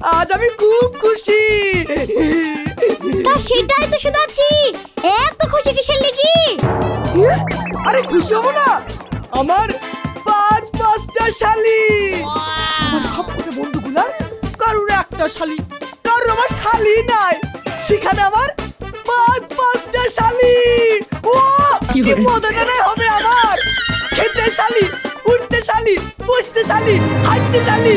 আজ আমি খুব খুশি। তা সেটাই তো শুধু আছি। এত খুশি কিসের লেগে? আরে খুশি হব না। আমার পাঁচ পাঁচটা শালি। আমার সব কটা বন্ধুগুলার কারোর একটা শালি কারোর আমার শালি নাই। সেখানে আমার পাঁচ পাঁচটা শালি। ও কি মজাটা না হবে আমার। খেতে শালি উঠতে শালি বসতে শালি হাঁটতে শালি।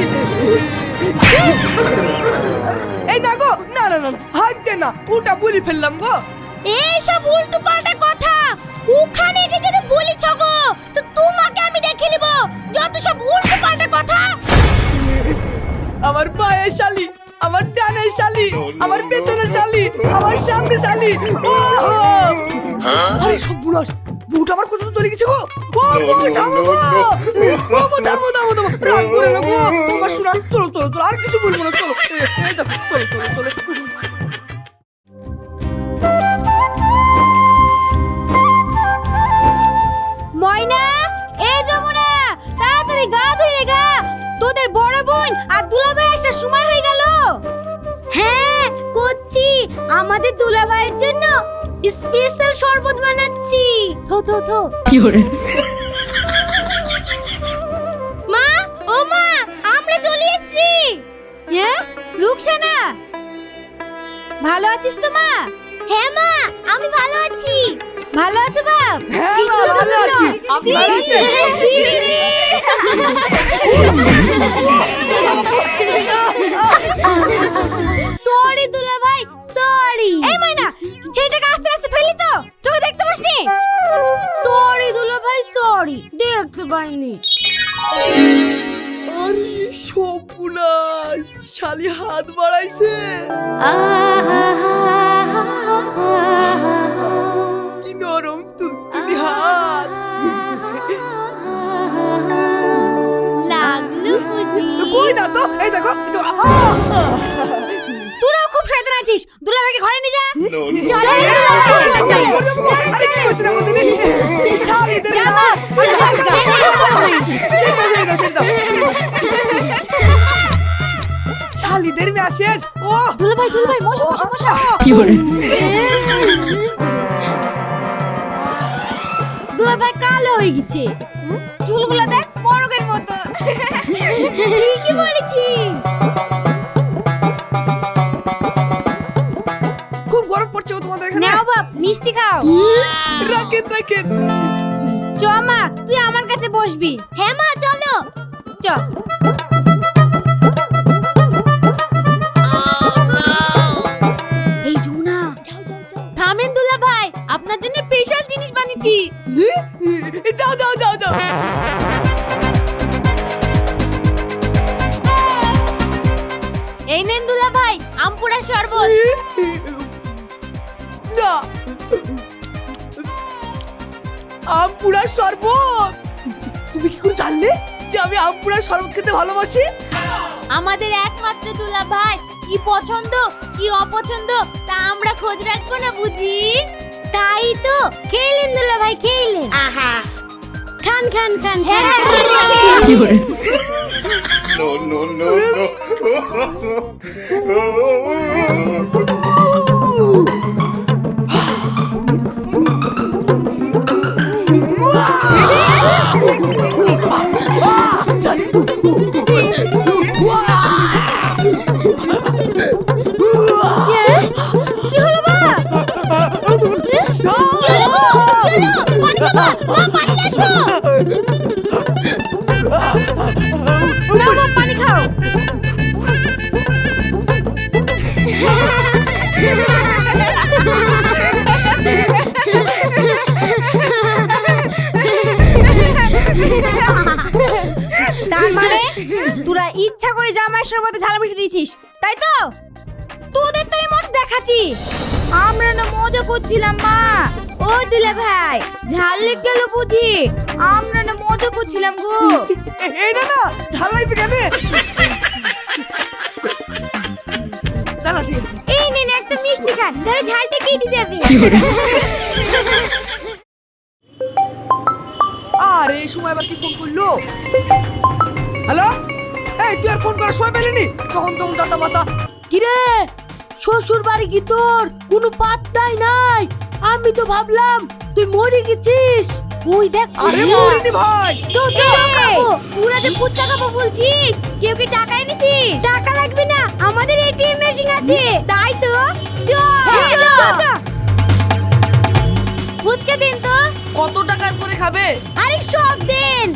এই না গো না না না হাঁটতে না ওটা বলি ফেললাম গো। এই সব উল্টো পাল্টা কথা। ওখানে গিয়ে যদি বলিছ গো তো তোমাকে আমি দেখে নিব। যত সব উল্টো পাল্টা কথা। আমার পায়ের শালি আমার ডানের শালি আমার পেছনের শালি আমার সামনে শালি ও আরে সব বুড়াস বুট আমার কোথাও চলে গেছে গো? ও বউ থামো গো! ও বউ থামো থামো থামো রাগ করে না গো! আমার শোনা চলো চলো চলো আর কিছু বলব না চলো। এই দেখো চলো চলো চলো। ময়না এই যমুনা তাড়াতাড়ি গা ধুয়ে গা। তোদের বড় বোন আর দুলাভাই আসার সময় হয়ে গেল। হ্যাঁ করছি। আমাদের দুলাভাইয়ের জন্য স্পেশাল শরবত বানাচ্ছি। থো থো থো। মা ও মা আমরা চলে এসেছি। হ্যাঁ রুকসানা। ভালো আছিস তো মা? হ্যাঁ মা আমি ভালো আছি। ভালো আছো বাপ? হ্যাঁ, মা, ভালো আছি। আপনি ভালো আছেন? সরি দুলা ভাই সরি এই ময়না চোখে সরি দুলা ভাই সরি দেখতে পাইনি। আরে সপুনার শালি হাত বাড়াইছে। কি নরম তুলতুলি হাত। লাগল বুঝি। কই না তো? এই দেখো খুব শয়তান আছিস দুলা ভাইকে ঘরে নিয়ে যা কি শালিদের মেসেজ ও দুলা ভাই দুলা ভাই মশা মশা মশা দুলা ভাই কালো হয়ে গেছে চুলগুলো দেখ বড়কের মতো ঠিকই বলেছিস মিষ্টি খাও। রাখেন রাখেন। চ মা তুই আমার কাছে বসবি। হ্যাঁ মা চলো। চ। তাই তো খেলেন দুলা ভাই খেলেন আহা। খান খান খান খান। No, no, no, no. কি তার মানে তোরা ইচ্ছা করে জামাই শরবতে ঝাল মিশিয়ে দিয়েছিস, তাই তো? তোদের তো আমি মজা দেখাচ্ছি। আমরা না মজা করছিলাম, মা। ও দিলে ভাই ঝাল লেগে গেল বুঝি। আমরা না মজা করছিলাম গো। এই না না ঝাল লাগবে কেন? দাঁড়া ঠিক আছে। এই নেন একটা মিষ্টি খান তাহলে ঝালটা কেটে যাবে। আরে এই সময় আবার কি ফোন করল? হ্যালো এই তুই আর ফোন করার সময় পেলিনি? যখন তখন যাতা মাতা কিরে শ্বশুর বাড়ি কি তোর? কোনো পাত্তাই নাই। আমি তো ভাবলাম তুই মরে গেছিস। ওই দেখ আরে। মরিনি ভাই। চল চল খাব। তোরা যে ফুচকা খাব বলছিস কেউ কি টাকা এনেছিস? টাকা লাগবে না আমাদের এটিএম মেশিন আছে। তাই তো? চল চল ফুচকা দিন তো। কত টাকা করে খাবে? আরে সব দিন।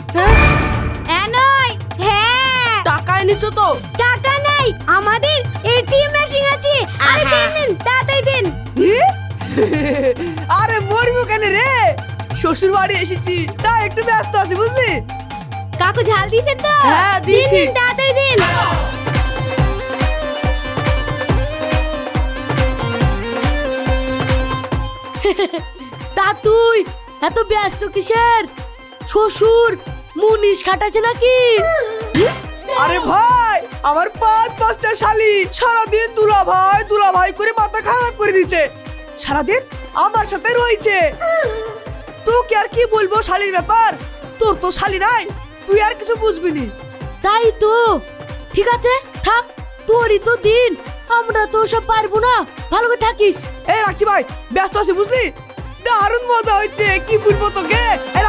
হ্যাঁ? নয় হ্যাঁ। টাকা এনেছো তো? টাকা নাই আমাদের এটিএম মেশিন আছে। আরে দিন দিন তাড়াতাড়ি দিন? আরে মরবো কেন রে? শ্বশুর বাড়ি এসেছি তাই একটু ব্যস্ত আছি বুঝলি? কাকু ঝাল দিছেন তো? হ্যাঁ, দিয়েছি। তাড়াতাড়ি দিন। তা তুই এত ব্যস্ত কিসের? শ্বশুর মুনিশ খাটাছে নাকি? আরে ভাই আমার পাঁচ পাঁচটা শালি সারাদিন দুলা ভাই দুলা ভাই করে মাথা খারাপ করে দিচ্ছে। সারাদিন আমার সাথে রয়েছে। তোকে আর কি বলব শালির ব্যাপার? তোর তো শালি নাই তুই আর কিছু বুঝবি নি। তাই তো। ঠিক আছে থাক তোরই তো দিন। আমরা তো সব পারব না। ভালো করে থাকিস। এই রাখছি ভাই ব্যস্ত আছি বুঝলি? দারুণ মজা হয়েছে কি বলব তোকে? এই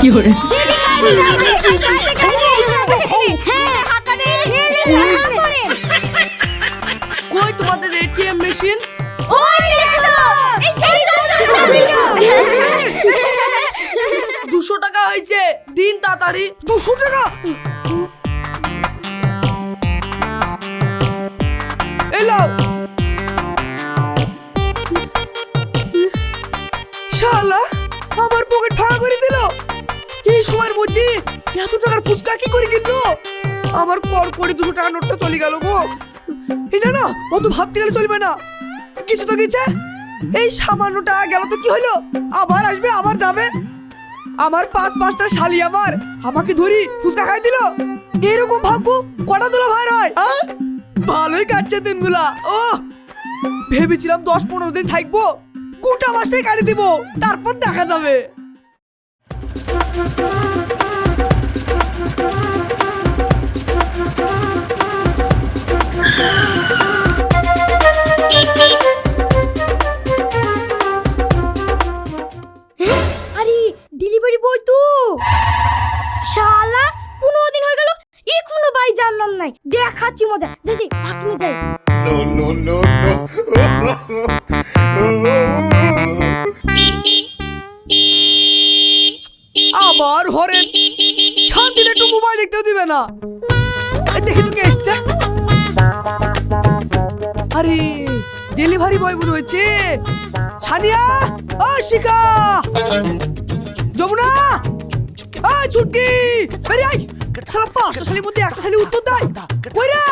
কি করে কই তোমাদের এটিএম মেশিন? দুশো টাকা হয়েছে। দিন তাড়াতাড়ি। দুশো টাকা। এলো ফাঁকা করে দিল। এই সময়ের মধ্যে এত টাকার ফুচকা কি করে কিনল? আমার পর করে দুশো টাকার নোটটা চলে গেল গো। এটা না অত ভাবতে গেলে চলবে না। কিছু তো গেছে। এই সামান্য টাকা গেল তো কি হলো? আবার আসবে, আবার যাবে। আমার পাঁচ পাঁচটা শালি আমার, আমাকে ধরি ফুচকা খাই দিল। এরকম ভাগ্য কটা তোলা ভাই হয়, আ? ভালোই কাটছে দিনগুলা, ও! ভেবেছিলাম দশ পনেরো দিন থাকব, গোটা মাসটাই কাটি দিব, তারপর দেখা যাবে। আরে ডেলিভারি বয় তো শালা পনেরো দিন হয়ে গেল এখনও বাড়ি জানলাম নাই দেখাচ্ছি মজা আবার হরেন। দিন একটু মোবাইল দেখতেও দিবে না। দেখি তো কে এসছে। আরে ডেলিভারি বয় মনে হচ্ছে। ও যমুনা ও ছুটকি। শালা পাঁচটা শালির মধ্যে একটা শালি উত্তর দেয়। কই রে?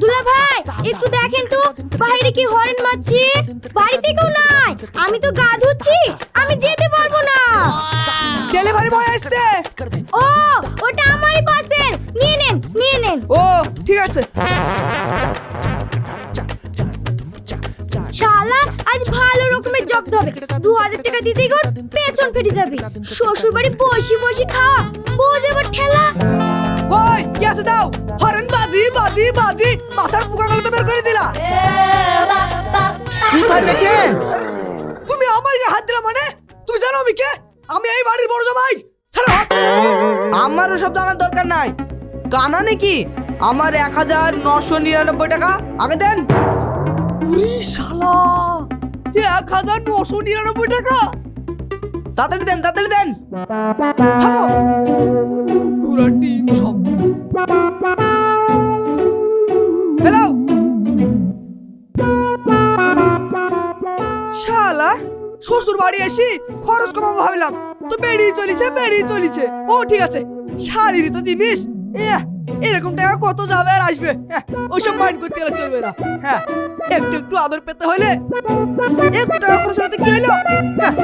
দুলা ভাই, একটু দেখেন তো, বাইরে কি হরেন মারছে? বাড়িতে কেউ নাই। আমি তো গা ধুচ্ছি, আমি যেতে পারব না। ডেলিভারি বয় এসছে! ও ওটা আমারই পার্সেল নিয়ে নেন নিয়ে নেন। ও ঠিক আছে। শালা আজ ভালো রকমের জব্দ হবে দু হাজার টাকা দিতে গর পেছন ফেটে যাবে। শ্বশুর বাড়ি বসে বসে খাওয়া বোঝ আবার ঠেলা। কই কি আছে দাও? হরেন বাজি বাজি বাজি। মাথার পোকা গেলে তো বের করে দিলা। কোথায় গেছেন? তুমি আমার গায়ে হাত দিলা মানে? তুমি জানো আমি কে? আমি এই বাড়ির বড় জামাই। আমারও সব জানার দরকার নাই। কানা নাকি আমার এক হাজার নশো নিরানব্বই টাকা? আগে দেন। এক হাজার নশো নিরানব্বই টাকা? তাড়াতাড়ি দেন তাড়াতাড়ি দেন। পুরা টিম শ্বশুর বাড়ি এসে খরচ কমাবো ভাবলাম। তো বেরিয়ে চলেছে বেরিয়ে চলেছে। ও ঠিক আছে। শাড়িরই তো জিনিস। এরকম টাকা কত যাবে আর আসবে? হ্যাঁ, ওইসব মাইন্ড করতে গেলে চলবে না। হ্যাঁ একটু একটু আদর পেতে হলে একটু টাকা খরচ হতে কি হলো হ্যাঁ।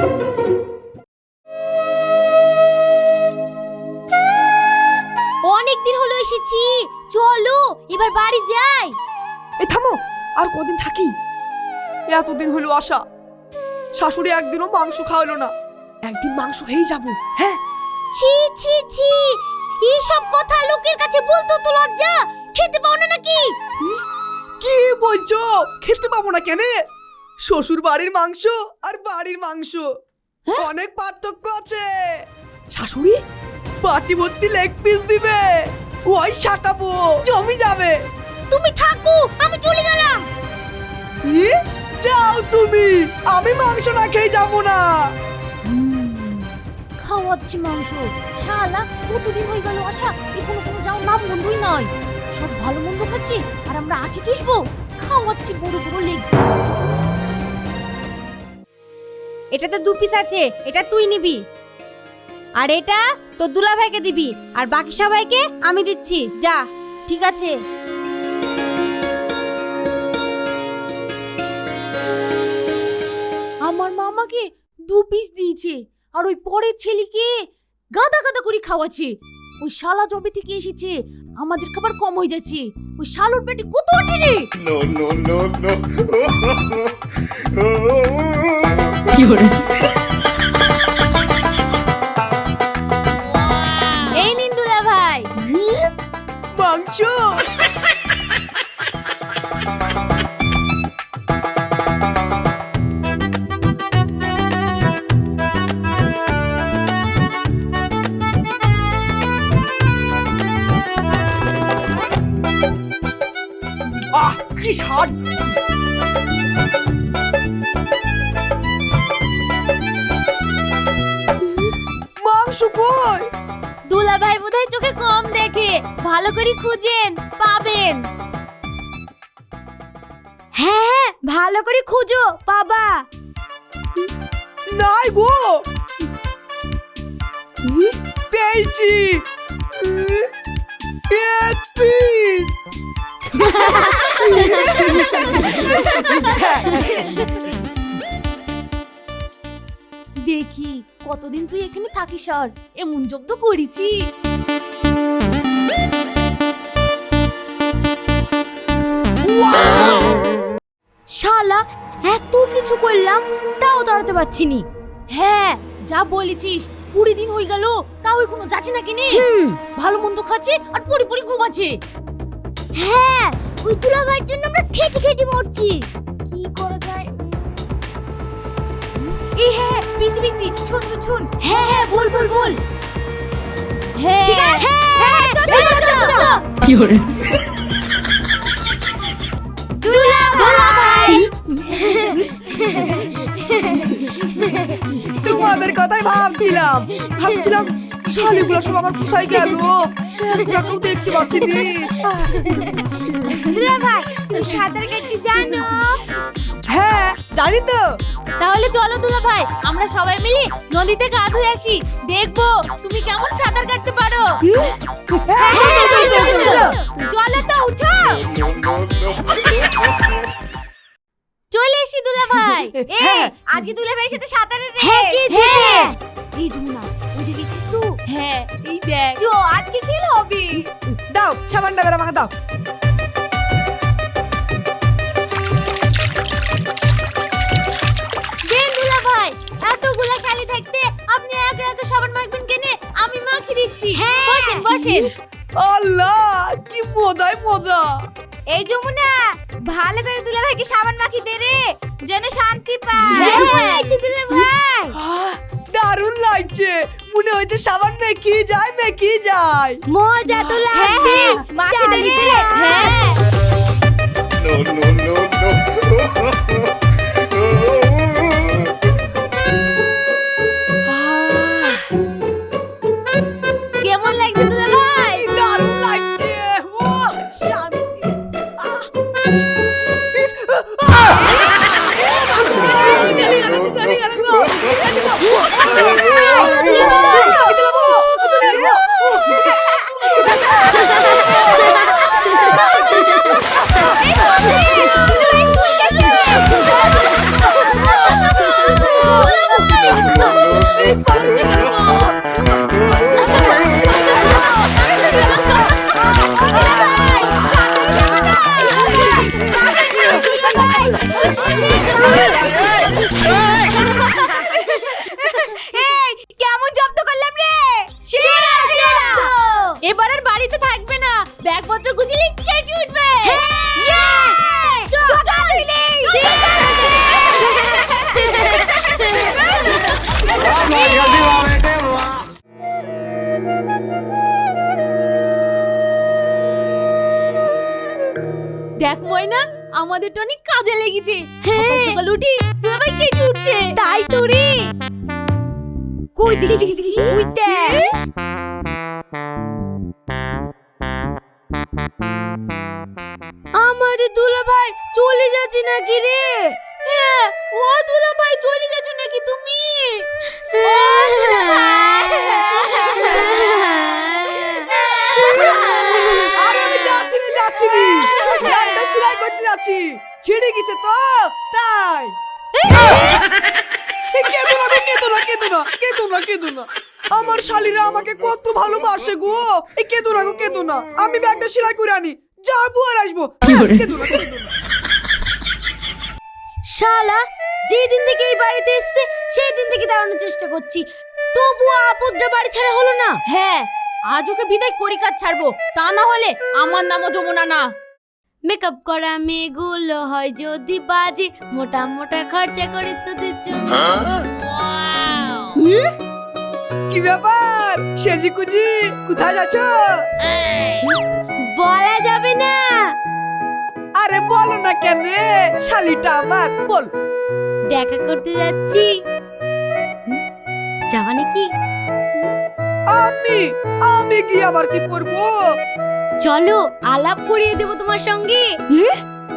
অনেক দিন হলো এসেছি। চলো এবার বাড়ি যাই। এই থামো। আর কদিন থাকি? এতদিন হলো আসা শাশুড়ি একদিনও মাংস খাওয়ালো না। একদিন মাংস খেয়েই যাব হ্যাঁ? ছি ছি ছি। এইসব কথা লোকের কাছে বলতো তো লজ্জা। খেতে পাও না নাকি কি বলছো? খেতে পাবো না কেন? শ্বশুর বাড়ির মাংস আর বাড়ির মাংস। অনেক পার্থক্য আছে। শাশুড়ি বাটি ভর্তি লেগ পিস দিবে। ওই শাকাবো জমি যাবে। তুমি থাকো আমি চলে গেলাম। ই যাও তুমি! আমি মাংস না খেয়ে যাব না! খাওয়াচ্ছি মাংস। শালা কতদিন হয়ে গেল আসা এখনও কোনো যাও নাম বন্ধুই নয় সব ভালো মন্দ খাচ্ছি আর আমরা আছি চুষবো? খাওয়াচ্ছি বড় বড় লেগ এটাতে দু পিস আছে এটা তুই নিবি। আর এটা তোর দুলাভাইকে দিবি আর বাকি সবাইকে আমি দিচ্ছি যা। ঠিক আছে। আমার মামাকে দু পিস দিয়েছে আর ওই পরের ছেলেকে গাদা গাদা করে খাওয়াচ্ছে। ওই শালা জবে থেকে এসেছে আমাদের খাবার কম হয়ে যাচ্ছে। ওই শালুর পেটে কত আটে রে? No. এই মাংস কই? দুলাভাই বোধহয় চোখে কম দেখে। ভালো করে খুঁজেন পাবেন। হ্যাঁ হ্যাঁ ভালো করে খুঁজো বাবা নাই গো। পেয়েছি। এক পিস দেখি। কতদিন তুই এখানে থাকিস আর? এমন জব্দ করেছি। শালা এত কিছু করলাম তাও দাঁড়াতে পারছি নি। হ্যাঁ যা বলেছিস কুড়ি দিন হয়ে গেল তাও এখনও যাচ্ছে না? কিনি ভালো মন্দ খাচ্ছে আর পরি পরি ঘুমাচ্ছে। হ্যাঁ ওই দুলাভাইয়ের জন্য আমরা ঠেটে খেটে মরছি। কি করা যায়? এই হ্যাঁ পিসি পিসি শুন শুন শুন। হ্যাঁ হ্যাঁ বল বল বল। হ্যাঁ ঠিক আছে? হ্যাঁ চল চল চল চল তোমাদের কথাই ভাবছিলাম। ভাবছিলাম শালিগুলো সব আমার কোথায় গেল? একটাকেও দেখতে পাচ্ছি নি। তুমি সাঁতার কাটতে জানো? হ্যাঁ জানি তো। তাহলে চলো দুলা ভাই আমরা সবাই মিলে নদীতে গা ধুয়ে আসি। দেখব তুমি কেমন সাঁতার কাটতে পারো। হ্যাঁ, হ্যাঁ, চলো, তো উঠো. চলে এসি দুলা ভাই। এ আজকে দুলাভাইয়ের সাথে সাঁতারে রে। হ্যাঁ কি হ্যাঁ। এই দেখছিস তো? হ্যাঁ এই দেখ। চো আজকে খেল হবে। দাও সাবানটা বের আমাকে দাও। আমি মাখি দিচ্ছি। হ্যাঁ। বসেন বসেন। আল্লাহ কি মজাই মজা। এই যমুনা ভালো করে দুলাভাইকে সাবান মাখি দে রে যেন শান্তি পায়। হ্যাঁ দুলা ভাই। দারুণ লাগছে। মনে হচ্ছে সাবান মেখি যায় মেখি যায়। মজা তো হ্যাঁ, লাগবে। হ্যাঁ, মাখি দে রে। হ্যাঁ। No, no, no, no. ময়না আমাদের টনি কাজে লেগেছে। সকাল সকাল উঠি তুই আবার কেটে উঠছে। তাই তো রে। কই দেখি দেখি দেখি ওই দেখ আমাদের দুলা ভাই চলে যাচ্ছে নাকি রে? হ্যাঁ ও দুলা ভাই চলে গেছো নাকি তুমি? আরে আমি যাচ্ছি রে যাচ্ছি রে। ব্যাগটা সেলাই করতে যাচ্ছি। ছিঁড়ে গেছে তো তাই। কেঁদো না কেঁদো না কেঁদো না কেঁদো না কেঁদো না আমার শালিরা আমাকে কত ভালোবাসে গো। এই কেঁদো না গো কেঁদো না আমি ব্যাগটা সেলাই করে আনি। যাব আর আসব। কেঁদো না কেঁদো না শালা যেদিন থেকে এই বাড়িতে এসছে সেই দিন থেকে দাঁড়ানোর চেষ্টা করছি। তবুও আপদটা বাড়ি ছাড়া হলো না? হ্যাঁ। আজ ওকে বিদায় করি কাজ ছাড়বো। তা না হলে আমার নামও যমুনা না। মেকআপ করা মেয়েগুলো হয় যদি বাজে মোটা মোটা খরচা করে তোদের জন্য। ই? কি ব্যাপার? সেজি কুজি কোথায় যাচ্ছ? বলা যাবে না। আরে বলো না কেন শালিটা আমার বল। দেখা করতে যাচ্ছি। যাবা নাকি? আমি আমি কি আবার কি করব? চলো আলাপ করিয়ে দেবো তোমার সঙ্গে।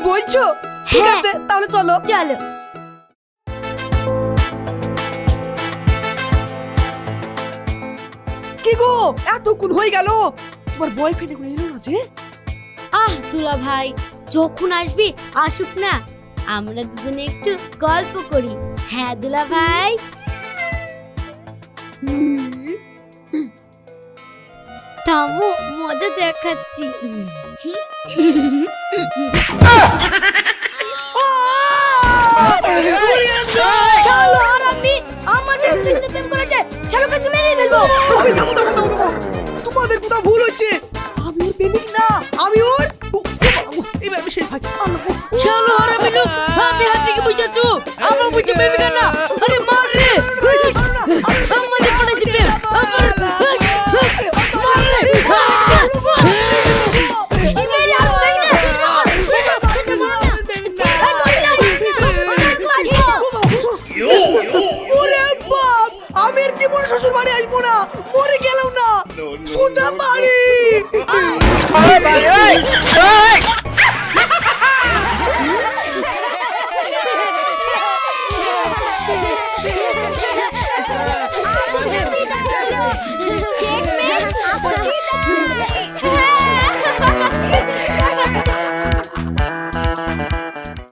বলছো? ঠিক হ্যাঁ। আছে তাহলে চলো। চলো। কি গো এতক্ষণ হয়ে গেল। তোমার বয়ফ্রেন্ড এখন এলো না যে? আহ দুলা ভাই যখন আসবে আসুক না। আমরা দুজনে একটু গল্প করি। হ্যাঁ দুলা ভাই? থামো মজা দেখাচ্ছি। আর আমি আমার বিরুদ্ধে সাথে প্রেম করেছে শালো কাছে মেরে ফেলব। আমি থামো থামো থামো থামো। তোমাদের কোথাও ভুল হচ্ছে। আমি ওর প্রেমিক না। আমি ওর এবার আমি সেই ভাই আল্লাহ, ও, ও। শালো আর আমি লোক। হাতে হাত রেখে বুঝাচ্ছো আমরা না আরে